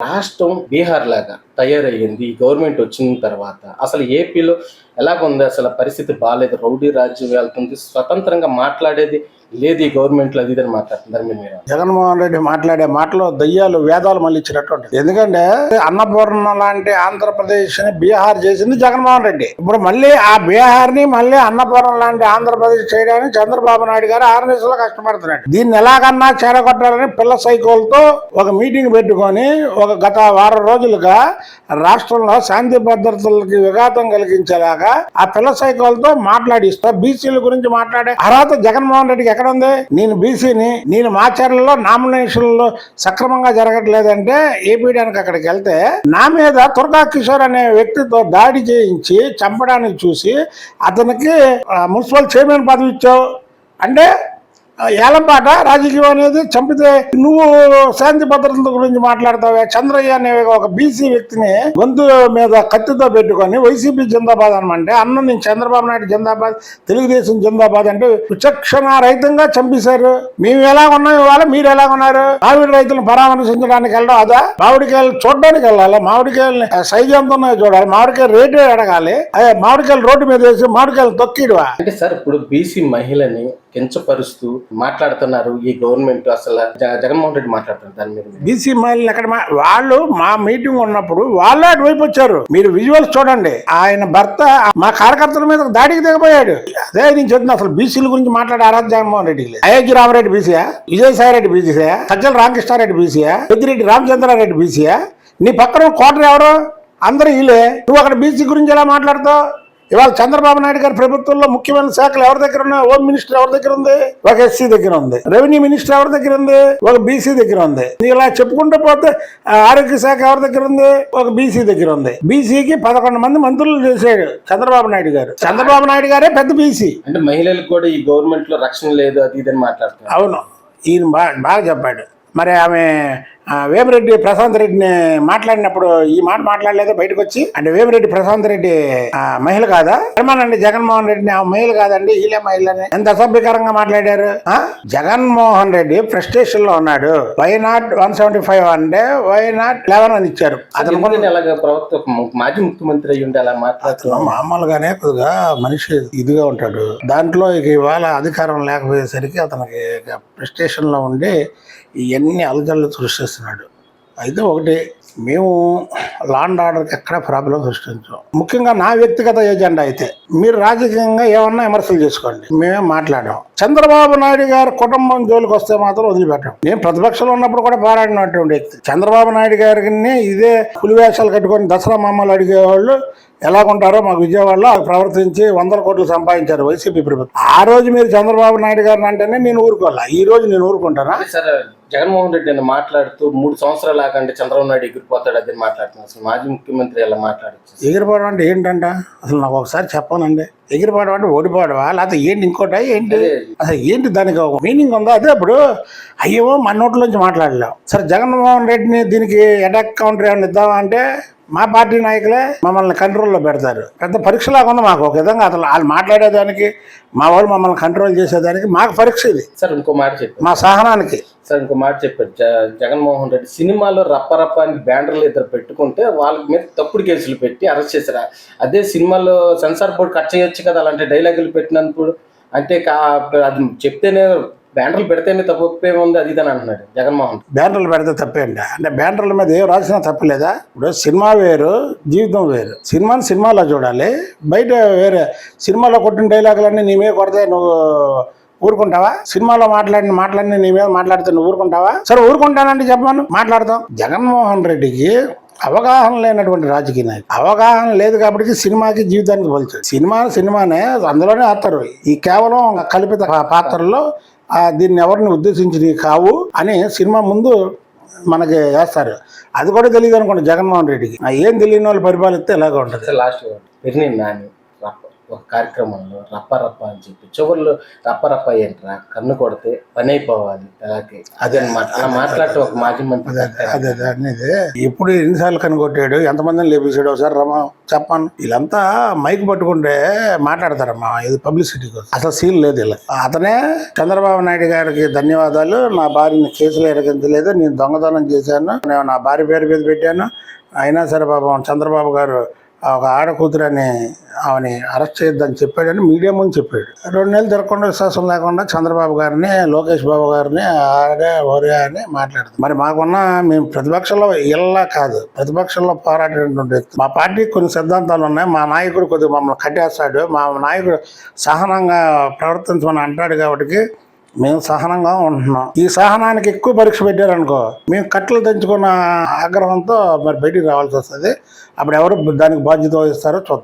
రాష్ట్రం బీహార్ లాగా తయారయ్యింది ఈ గవర్నమెంట్ వచ్చిన తర్వాత. అసలు ఏపీలో ఎలాగుంది? అసలు పరిస్థితి బాగాలేదు రౌడీ రాజ్యం వెళ్తుంది. స్వతంత్రంగా మాట్లాడేది లేదు ఈ గవర్నమెంట్లో. అది ఇదని మాట్లాడుతున్నారు. మీరు జగన్మోహన్ రెడ్డి మాట్లాడే మాటలో దయ్యాలు వేదాలు మళ్ళీ ఇచ్చినట్టు ఉంటుంది ఎందుకంటే అన్నపూర్ణ లాంటి ఆంధ్రప్రదేశ్ని బీహార్ చేసింది జగన్మోహన్ రెడ్డి. ఇప్పుడు మళ్ళీ ఆ బీహార్ని మళ్ళీ అన్నపూర్ణ లాంటి ఆంధ్రప్రదేశ్ చేయడానికి చంద్రబాబు నాయుడు గారు ఆరు నెలలు కష్టపడుతున్నాడు. దీన్ని ఎలాగన్నా చేరగొట్టాలని పిల్ల సైకోలతో ఒక మీటింగ్ పెట్టుకొని ఒక గత వారం రోజులుగా రాష్ట్రంలో శాంతి భద్రతలకి విఘాతం కలిగించేలాగా ఆ పిల్ల సైకిల్తో మాట్లాడిస్తా. బీసీల గురించి మాట్లాడే అర్హత జగన్మోహన్ రెడ్డికి ఎక్కడ ఉంది? నేను బీసీని నేను మాచర్లలో నామినేషన్లో సక్రమంగా జరగట్లేదంటే ఏపీడానికి అక్కడికి వెళ్తే నా మీద తుర్గా కిషోర్ అనే వ్యక్తితో దాడి చేయించి చంపడానికి చూసి అతనికి మున్సిపల్ చైర్మన్ పదవి ఇచ్చావు. అంటే ఏలంపాట రాజకీయం అనేది చంపితే నువ్వు శాంతి భద్రతల గురించి మాట్లాడతావే చంద్రయ్య అనే ఒక బీసీ వ్యక్తిని గొంతు మీద కత్తితో పెట్టుకొని వైసీపీ జిందాబాద్ అనమంటే అన్న నేను చంద్రబాబు నాయుడు జిందాబాద్ తెలుగుదేశం జిందాబాద్ అంటే విచక్షణ రహితంగా చంపేశారు. మేము ఎలా ఉన్నాం ఇవాళ? మీరు ఎలా ఉన్నారు? మామిడి రైతులను పరామర్శించడానికి వెళ్ళడం అదా? మామిడికాయలు చూడడానికి వెళ్ళాలి? మామిడికాయలని సైజు ఎంత ఉన్నాయో చూడాలి. మామిడికాయ రేటు అడగాలి. అదే మామిడికాయలు రోడ్డు మీద వేసి మామిడికాయలు తొక్కిడువా? అంటే సార్ ఇప్పుడు బీసీ మహిళని కించపరుస్తూ మాట్లాడుతున్నారు ఈ గవర్నమెంట్ అసలు జగన్మోహన్ రెడ్డి మాట్లాడుతున్నారు దాని మీద బీసీ మహిళలు అక్కడ మా- వాళ్ళు మా మీటింగ్ ఉన్నప్పుడు వాళ్ళే అటువైపు వచ్చారు. మీరు విజువల్స్ చూడండి. ఆయన భర్త మా కార్యకర్తల మీద దాడికి దిగబోయాడు అదే నేను చెప్తున్నా అసలు బీసీల గురించి మాట్లాడే ఆరాధ జగన్మోహన్ రెడ్డి లేదు అయోధ్య రామరెడ్డి బీసీయా? విజయసాయి రెడ్డి బీసీయా? సజ్జల రామకృష్ణారెడ్డి బీసీయా? పెద్దిరెడ్డి రామచంద్రారెడ్డి బీసీయా? నీ పక్కన కోటరు ఎవరు? అందరూ వీళ్ళే నువ్వు అక్కడ బీసీ గురించి ఎలా మాట్లాడతావు? ఇవాళ చంద్రబాబు నాయుడు గారి ప్రభుత్వంలో ముఖ్యమైన శాఖలు ఎవరి దగ్గర ఉన్నాయి? హోమ్ మినిస్టర్ ఎవరి దగ్గర ఉంది? ఒక ఎస్సీ దగ్గర ఉంది. రెవెన్యూ మినిస్టర్ ఎవరి దగ్గర ఉంది? ఒక బీసీ దగ్గర ఉంది. ఇలా చెప్పుకుంటూ పోతే ఆరోగ్య శాఖ ఎవరి దగ్గర ఉంది? ఒక బీసీ దగ్గర ఉంది. బీసీకి పదకొండు మంది మంత్రులు చేశాడు చంద్రబాబు నాయుడు గారు. చంద్రబాబు నాయుడు గారే పెద్ద బీసీ. అంటే మహిళలకు కూడా ఈ గవర్నమెంట్లో రక్షణ లేదు అది ఇదని మాట్లాడుతున్నారు. అవును. ఈయన బాగా బాగా చెప్పాడు. మరి ఆమె వేమిరెడ్డి ప్రశాంత్ రెడ్డిని మాట్లాడినప్పుడు ఈ మాట మాట్లాడలేదు బయటకు వచ్చి అంటే వేమిరెడ్డి ప్రశాంత్ రెడ్డి ఆ, మహిళ కాదా? ఏమనండి జగన్మోహన్ రెడ్డిని ఆ మహిళ కాదండి ఈలే మహిళని. ఎంత అసభ్యకరంగా మాట్లాడారు ఆ? జగన్మోహన్ రెడ్డి ఫ్రస్ట్రేషన్లో ఉన్నాడు. Why not one seventy five అంటే వై నాట్ లెవెన్ అని ఇచ్చారు. ప్రవక్త మాజీ ముఖ్యమంత్రి అయ్యి ఉండి అలా మామూలుగానే కొద్దిగా మనిషి ఇదిగా ఉంటాడు. దాంట్లో ఇక ఇవాళ అధికారం లేకపోయేసరికి అతనికి ప్రెస్టేషన్లో ఉండి ఇవన్నీ అలజడులు చేస్తున్నాడు. అయితే ఒకటి మేము లాండ్ ఆర్డర్కి ఎక్కడ ప్రాబ్లం సృష్టించాం. ముఖ్యంగా నా వ్యక్తిగత ఎజెండా అయితే మీరు రాజకీయంగా ఏమన్నా విమర్శలు చేసుకోండి. మేమే మాట్లాడాం. చంద్రబాబు నాయుడు గారి కుటుంబం జోలికి వస్తే మాత్రం వదిలిపెట్టాం. నేను ప్రతిపక్షంలో ఉన్నప్పుడు కూడా పోరాడినటువంటి వ్యక్తి. చంద్రబాబు నాయుడు గారిని ఇదే పులివేషాలు కట్టుకొని దసరా మమ్మల్ని అడిగేవాళ్ళు ఎలాగుంటారో మాకు విజయవాడలో ప్రవర్తించి వందల కోట్లు సంపాదించారు వైసీపీ ప్రభుత్వం. ఆ రోజు మీరు చంద్రబాబు నాయుడు గారిని అంటేనే నేను ఊరుకోవాలా? ఈ రోజు నేను ఊరుకుంటానా? జగన్మోహన్ రెడ్డి అని మాట్లాడుతూ మూడు సంవత్సరాలు ఆకండి చంద్రబాబు నాయుడు ఎగిరిపోతాడు అది మాట్లాడుతున్నారు అసలు మాజీ ముఖ్యమంత్రి ఎలా మాట్లాడచ్చు? ఎగిరిపోవడం అంటే ఏంటంట? అసలు నాకు ఒకసారి చెప్పానండి. ఎగిరిపోవడం అంటే ఓడిపోవడమా? లేకపోతే ఏంటి ఇంకోటా ఏంటి? అసలు ఏంటి దానికి ఒక మీనింగ్ ఉందా అదే ఇప్పుడు అయ్యో మన నోట్లోంచి మాట్లాడలేం. సరే జగన్మోహన్ రెడ్డిని దీనికి అటాక్ కౌంటర్ ఏమైనా ఇద్దామా అంటే మా పార్టీ నాయకులే మమ్మల్ని కంట్రోల్లో పెడతారు. పెద్ద పరీక్షలాగా ఉంది మాకు ఒక విధంగా. అసలు వాళ్ళు మాట్లాడేదానికి మా వాళ్ళు మమ్మల్ని కంట్రోల్ చేసేదానికి మాకు పరీక్ష ఇది. సార్ ఇంకో మాట చెప్పారు మా సహనానికి. సార్ ఇంకో మాట చెప్పారు. జ- జగన్మోహన్ రెడ్డి సినిమాలో రప్పరప్ప అని బ్యానర్లు ఇద్దరు పెట్టుకుంటే వాళ్ళ మీద తప్పుడు కేసులు పెట్టి అరెస్ట్ చేశారు? అదే సినిమాలో సెన్సార్ బోర్డు కట్ చేయొచ్చు కదా అలాంటి డైలాగులు పెట్టినప్పుడు అంటే అది చెప్తేనే బ్యానర్లు పెడితేనే తప్పేముంది అది ఇది అని అంటున్నాడు జగన్మోహన్ బ్యానర్లు పెడితే తప్పేంట అంటే బ్యానర్ల మీద ఏం రాసినా తప్పలేదా? ఇప్పుడు సినిమా వేరు జీవితం వేరు. సినిమాని సినిమాలో చూడాలి. బయట వేరే సినిమాలో కొట్టిన డైలాగులన్నీ నీ మీద కొడతాయి నువ్వు ఊరుకుంటావా? సినిమాలో మాట్లాడిన మాట్లాడిన నీ మీద మాట్లాడితే నువ్వు ఊరుకుంటావా? సరే ఊరుకుంటానంటే చెప్పాను మాట్లాడతాం జగన్మోహన్ రెడ్డికి అవగాహన లేనటువంటి రాజకీయ నాయకుడు. అవగాహన లేదు కాబట్టి సినిమాకి జీవితానికి పోల్చాడు. సినిమా సినిమానే అందులోనే ఆస్తారు ఈ కేవలం కల్పిత పాత్రల్లో దీన్ని ఎవరిని ఉద్దేశించినవి కావు అని సినిమా ముందు మనకి వేస్తారు. అది కూడా తెలియదు అనుకోండి జగన్మోహన్ రెడ్డికి. ఏం తెలియని వాళ్ళు పరిపాలిస్తే ఇలాగే ఉంటుంది. లాస్ట్ ఒక కార్యక్రమంలో రప్ప రప్ప అని చెప్పి చివర్లో రప్ప రప్ప ఏంట్రా? కన్ను కొడితే పని అయిపోవాలి. అలాగే అదే అనమాట అలా మాట్లాడటం ఒక మాజీ మంత్రి. అదే అనేది ఇప్పుడు ఎన్నిసార్లు కనుగొట్టాడు ఎంతమందిని లేపేసాడు ఒకసారి రమ్మా చెప్పాను వీళ్ళంతా మైక్ పట్టుకుంటే మాట్లాడతారమ్మా ఇది పబ్లిసిటీ కోసం. అసలు సీన్ లేదు ఇలా. అతనే చంద్రబాబు నాయుడు గారికి ధన్యవాదాలు. నా భార్యని కేసులో ఎరగించలేదు. నేను దొంగతనం చేశాను. నేను నా భార్య పేరు మీద పెట్టాను. అయినా సరే పాపం చంద్రబాబు గారు ఒక ఆడకూతురని ఆమెని అరెస్ట్ చేయొద్దని చెప్పాడని మీడియా ముందు చెప్పాడు. రెండు నెలలు తిరగకుండా విశ్వాసం లేకుండా చంద్రబాబు గారిని లోకేష్ బాబు గారిని ఆడే ఓరే అని మాట్లాడుతుంది. మరి మాకున్న మేము ప్రతిపక్షంలో ఇలా కాదు. ప్రతిపక్షంలో పోరాడేటువంటి వ్యక్తి. మా పార్టీకి కొన్ని సిద్ధాంతాలు ఉన్నాయి. మా నాయకుడు కొద్దిగా మమ్మల్ని కట్టేస్తాడు. మా నాయకుడు సహనంగా ప్రవర్తించమని అంటాడు కాబట్టి మేము సహనంగా ఉంటున్నాం. ఈ సహనానికి ఎక్కువ పరీక్ష పెట్టారనుకో మేము కట్టలు తెంచుకున్న ఆగ్రహంతో మరి బయటికి రావాల్సి వస్తుంది. అప్పుడు ఎవరు దానికి బాధ్యత వహిస్తారో చూద్దాం.